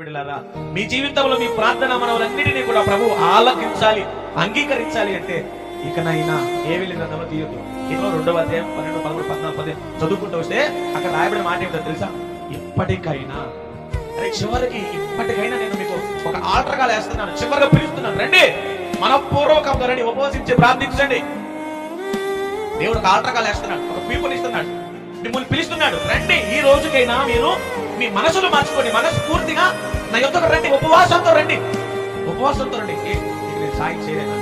బిడ్డలారా మీ జీవితంలో మీ ప్రార్థన మనవలన్నిటినీ కూడా ప్రభు ఆలకించాలి అంగీకరించాలి అంటే ఇకనైనా ఏ వెళ్ళి గ్రంథంలో తీయొద్దు. ఇందులో రెండవ అధ్యాయం పన్నెండు పదమూడు పద్నాలుగు పది చదువుకుంటూ వస్తే అక్కడ రాయబడిన మాట ఏమిటో తెలుసా? ఇప్పటికైనా అరే చివరికి ఇప్పటికైనా నేను మీకు ఒక ఆటగా వేస్తున్నాను చివరిగా పిలుస్తున్నాను. రండి మనపూర్వకంగా రండి ఉపవసించి ప్రార్థించండి. దేవుడు ఒక ఆటగా వేస్తున్నాడు ఒక పీపుల్ ఇస్తున్నాడు. మిమ్మల్ని పిలుస్తున్నాడు. రండి ఈ రోజుకైనా మీరు మీ మనసులు మార్చుకోండి మనస్ఫూర్తిగా నా యొక్క రండి ఉపవాసంతో రండి. ఉపవాసంతో రండి. నేను సాయం చేయలేనా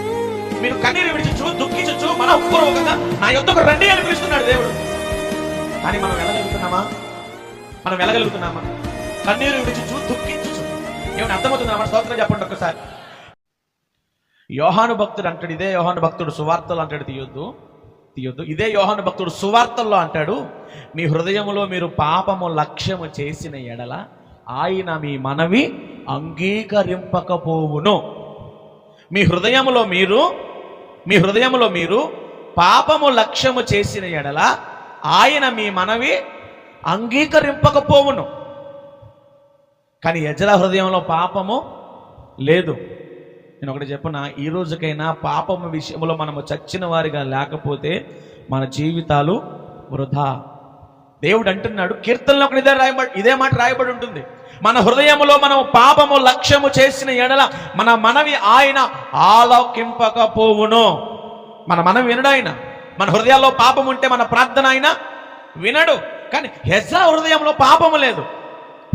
మీరు కన్నీరు విడిచచ్చు దుఃఖించచ్చు మనపూర్వకంగా నా యొక్క రండి అని పిలుస్తున్నాడు దేవుడు. కానీ మనం వెళ్ళగలుగుతున్నామా? మనం వెళ్ళగలుగుతున్నామా? కన్నీరు విడిచచ్చు దుఃఖించచ్చు. ఏమైనా అర్థమవుతుందా మన స్తోత్రం చెప్పండి ఒక్కసారి. యోహాను భక్తుడు అంటాడు ఇదే యోహాను భక్తుడు సువార్తలు అంటాడు తీయొద్దు. తీయొద్దు ఇదే యోహాను భక్తుడు సువార్తల్లో అంటాడు మీ హృదయములో మీరు పాపము లక్ష్యము చేసిన ఎడల ఆయన మీ మనవి అంగీకరింపకపోవును. మీ హృదయములో మీరు మీ హృదయములో మీరు పాపము లక్ష్యము చేసిన ఎడల ఆయన మీ మనవి అంగీకరింపకపోవును. కానీ యజల హృదయంలో పాపము లేదు. నేను ఒకటి చెప్పిన? ఈ రోజుకైనా పాపము విషయంలో మనము చచ్చిన వారిగా లేకపోతే మన జీవితాలు వృధా. దేవుడు అంటున్నాడు కీర్తనలో ఒకటి ఇదే రాయబడి ఇదే మాట రాయబడి ఉంటుంది. మన హృదయంలో మనం పాపము లక్ష్యము చేసిన ఎడల మన మనవి ఆయన ఆలోకింపకపోవును. మన మనం వినడు ఆయన. మన హృదయాల్లో పాపం ఉంటే మన ప్రార్థన ఆయన వినడు. కానీ హెజ్రా హృదయంలో పాపము లేదు.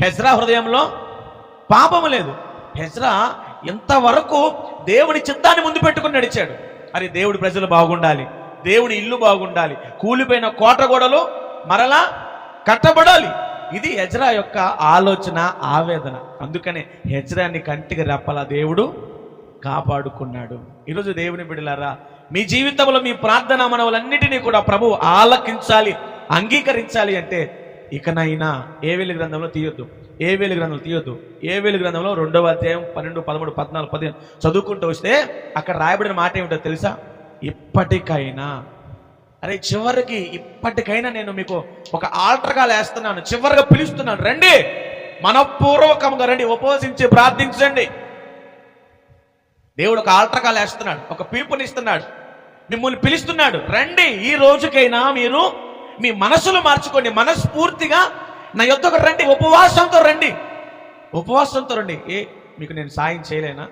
హెజ్రా హృదయంలో పాపము లేదు. హెజ్రా ఇంతవరకు దేవుని చిత్తాన్ని ముందు పెట్టుకుని నడిచాడు. అరే దేవుడి ప్రజలు బాగుండాలి. దేవుడి ఇల్లు బాగుండాలి. కూలిపోయిన కోట గోడలు మరలా కట్టబడాలి. ఇది హెజ్రా యొక్క ఆలోచన ఆవేదన. అందుకనే హెజ్రాన్ని కంటికి రెప్పల దేవుడు కాపాడుకున్నాడు. ఈరోజు దేవుని బిడలారా మీ జీవితంలో మీ ప్రార్థన మనవులన్నిటినీ కూడా ప్రభు ఆలకించాలి అంగీకరించాలి అంటే ఇకనైనా ఏవేలి గ్రంథంలో తీయొద్దు. ఏ వేలి గ్రంథంలో తీయొద్దు. ఏ గ్రంథంలో రెండవ అధ్యాయం పన్నెండు పదమూడు పద్నాలుగు పదిహేను చదువుకుంటూ వస్తే అక్కడ రాయబడిన మాట ఏమిటో తెలుసా? ఇప్పటికైనా. అరే చివరికి ఇప్పటికైనా నేను మీకు ఒక ఆల్టర్గా వేస్తున్నాను. చివరిగా పిలుస్తున్నాను. రండి. మనపూర్వకంగా రండి. ఉపవసించి ప్రార్థించండి. దేవుడు ఒక ఆల్టర్గా వేస్తున్నాడు. ఒక పిలుపునిస్తున్నాడు. మిమ్మల్ని పిలుస్తున్నాడు. రండి. ఈ రోజుకైనా మీరు మీ మనసులు మార్చుకోండి. మనస్ఫూర్తిగా నా యొద్దకు రండి ఉపవాసంతో రండి. ఉపవాసంతో రండి. ఏ మీకు నేను సాయం చేయలేనా?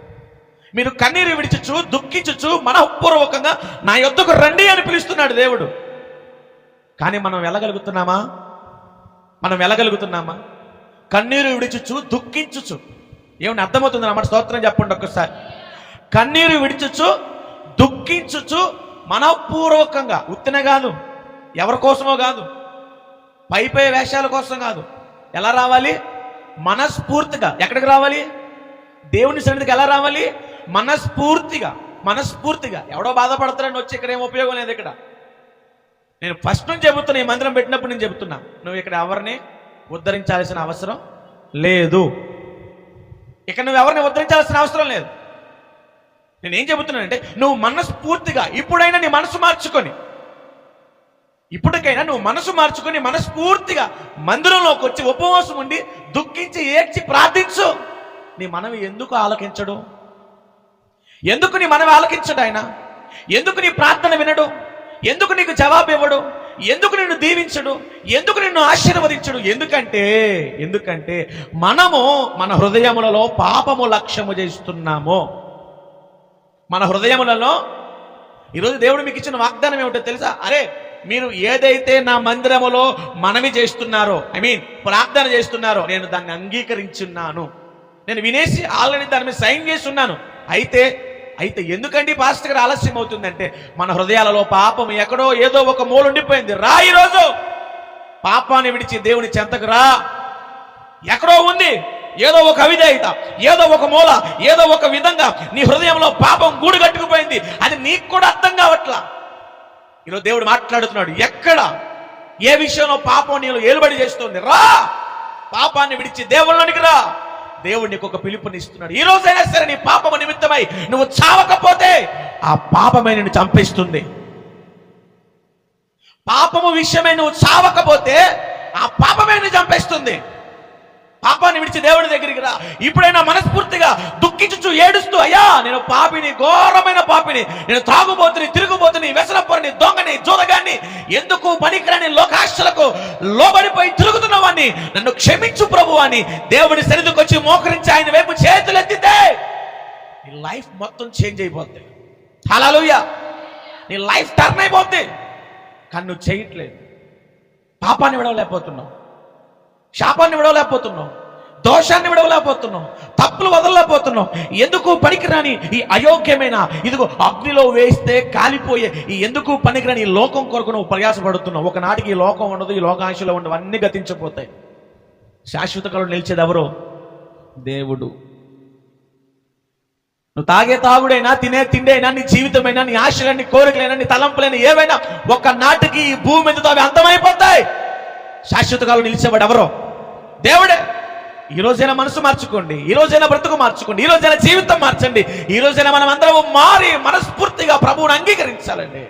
మీరు కన్నీరు విడిచచ్చు దుఃఖించచ్చు మనఃపూర్వకంగా నా యొద్దకు రండి అని పిలుస్తున్నాడు దేవుడు. కానీ మనం వెళ్ళగలుగుతున్నామా? మనం వెళ్ళగలుగుతున్నామా? కన్నీరు విడిచుచు దుఃఖించుచు ఏమని అర్థమవుతుంది? అన్నమాట స్తోత్రం చెప్పండి ఒక్కసారి. కన్నీరు విడిచుచు దుఃఖించుచు మనపూర్వకంగా ఉత్తిన కాదు ఎవరి కోసమో కాదు పై పై వేషాల కోసం కాదు. ఎలా రావాలి? మనస్ఫూర్తిగా. ఎక్కడికి రావాలి? దేవుని సన్నిధికి ఎలా రావాలి? మనస్ఫూర్తిగా. మనస్ఫూర్తిగా. ఎవడో బాధపడతారని వచ్చి ఇక్కడ ఏం ఉపయోగం లేదు ఇక్కడ. నేను ఫస్ట్ నుంచి చెబుతున్నా ఈ మందిరం పెట్టినప్పుడు నేను చెబుతున్నా. నువ్వు ఇక్కడ ఎవరిని ఉద్ధరించాల్సిన అవసరం లేదు. ఇక్కడ నువ్వు ఎవరిని ఉద్ధరించాల్సిన అవసరం లేదు. నేనేం చెబుతున్నానంటే నువ్వు మనస్ఫూర్తిగా ఇప్పుడైనా నీ మనసు మార్చుకొని ఇప్పటికైనా నువ్వు మనసు మార్చుకొని మనస్ఫూర్తిగా మందిరంలోకి వచ్చి ఉపవాసం ఉండి దుఃఖించి ఏడ్చి ప్రార్థించు. నీ మనవి ఎందుకు ఆలకించడు? ఎందుకు నీ మనవి ఆలకించడు ఆయన? ఎందుకు నీ ప్రార్థన వినడు? ఎందుకు నీకు జవాబు ఇవ్వడు? ఎందుకు నిన్ను దీవించడు? ఎందుకు నిన్ను ఆశీర్వదించడు? ఎందుకంటే ఎందుకంటే మనము మన హృదయములలో పాపము లక్ష్యము చేస్తున్నాము మన హృదయములలో ఈరోజు దేవుడు మీకు ఇచ్చిన వాగ్దానం ఏమిటో తెలుసా? అరే మీరు ఏదైతే నా మందిరములో మనవి చేస్తున్నారో ఐ మీన్ ప్రార్థన చేస్తున్నారో నేను దాన్ని అంగీకరించున్నాను. నేను వినేసి ఆల్రెడీ దాని మీద సైన్ చేసి ఉన్నాను అయితే అయితే ఎందుకండి పాస్ట్ గారు ఆలస్యం అవుతుందంటే మన హృదయాలలో పాపం ఎక్కడో ఏదో ఒక మూల ఉండిపోయింది. రా ఈరోజు! పాపాన్ని విడిచి దేవుని చెంతకు రా. ఎక్కడో ఉంది. ఏదో ఒక అవిధేయత ఏదో ఒక మూల ఏదో ఒక విధంగా నీ హృదయంలో పాపం గూడు కట్టుకుపోయింది. అది నీకు కూడా అర్థం కావట్లా. ఈరోజు దేవుడు మాట్లాడుతున్నాడు. ఎక్కడ? ఏ విషయంలో పాపం నీలో ఏలుబడి చేస్తుంది? రా! పాపాన్ని విడిచి దేవుళ్ళనికి రా! దేవుడు నీకు ఒక పిలుపునిస్తున్నాడు ఈ రోజైనా సరే నీ పాపము నిమిత్తమై నువ్వు చావకపోతే ఆ పాపమే నిన్ను చంపేస్తుంది. పాపము విషయమై నువ్వు చావకపోతే ఆ పాపమే నిన్ను చంపేస్తుంది. పాపాన్ని విడిచి దేవుడి దగ్గరికి రా. ఇప్పుడైనా మనస్ఫూర్తిగా దుఃఖించుచు ఏడుస్తూ అయ్యా నేను పాపిని ఘోరమైన పాపిని నేను త్రాగుబోతుని తిరుగుబోతుని వ్యసనపరిని దొంగని జోదగాన్ని ఎందుకు పనికిరాని లోకాశలకు లోబడిపోయి తిరుగుతున్నవాన్ని నన్ను క్షమించు ప్రభు అని దేవుడి సరిదికి వచ్చి మోకరించి ఆయన వైపు చేతులు ఎత్తితే నీ లైఫ్ మొత్తం చేంజ్ అయిపోద్ది. హల్లెలూయా! నీ లైఫ్ టర్న్ అయిపోద్ది. కానీ నువ్వు చేయట్లేదు. పాపాన్ని విడవలేకపోతున్నావు. శాపాన్ని విడవలేకపోతున్నావు దోషాన్ని విడవలేకపోతున్నావు తప్పులు వదలలేకపోతున్నావు ఎందుకు పనికిరాని ఈ అయోగ్యమైన ఇదిగో అగ్నిలో వేస్తే కాలిపోయే ఈ ఎందుకు పనికిరాని ఈ లోకం కొరకు నువ్వు ప్రయాసపడుతున్నావు? ఒకనాటికి ఈ లోకం ఉండదు ఈ లోకాంశలో ఉండవు అన్ని గతించిపోతాయి. శాశ్వత కాలం నిలిచేది ఎవరు? దేవుడు. నువ్వు తాగే తాగుడైనా తినే తిండైనా నీ జీవితమైనా నీ ఆశలైనా నీ కోరికలైనా నీ తలంపులైనా ఏవైనా ఒక నాటికి ఈ భూమి మీద అవి అంతమైపోతాయి? శాశ్వత కాలం నిలిచేవాడు ఎవరో? దేవుడే ఈ రోజైనా మనసు మార్చుకోండి ఈ రోజైనా బ్రతుకు మార్చుకోండి ఈ రోజైనా జీవితం మార్చండి ఈ రోజైనా మనం అందరం మారి మనస్ఫూర్తిగా ప్రభువుని అంగీకరించాలండి.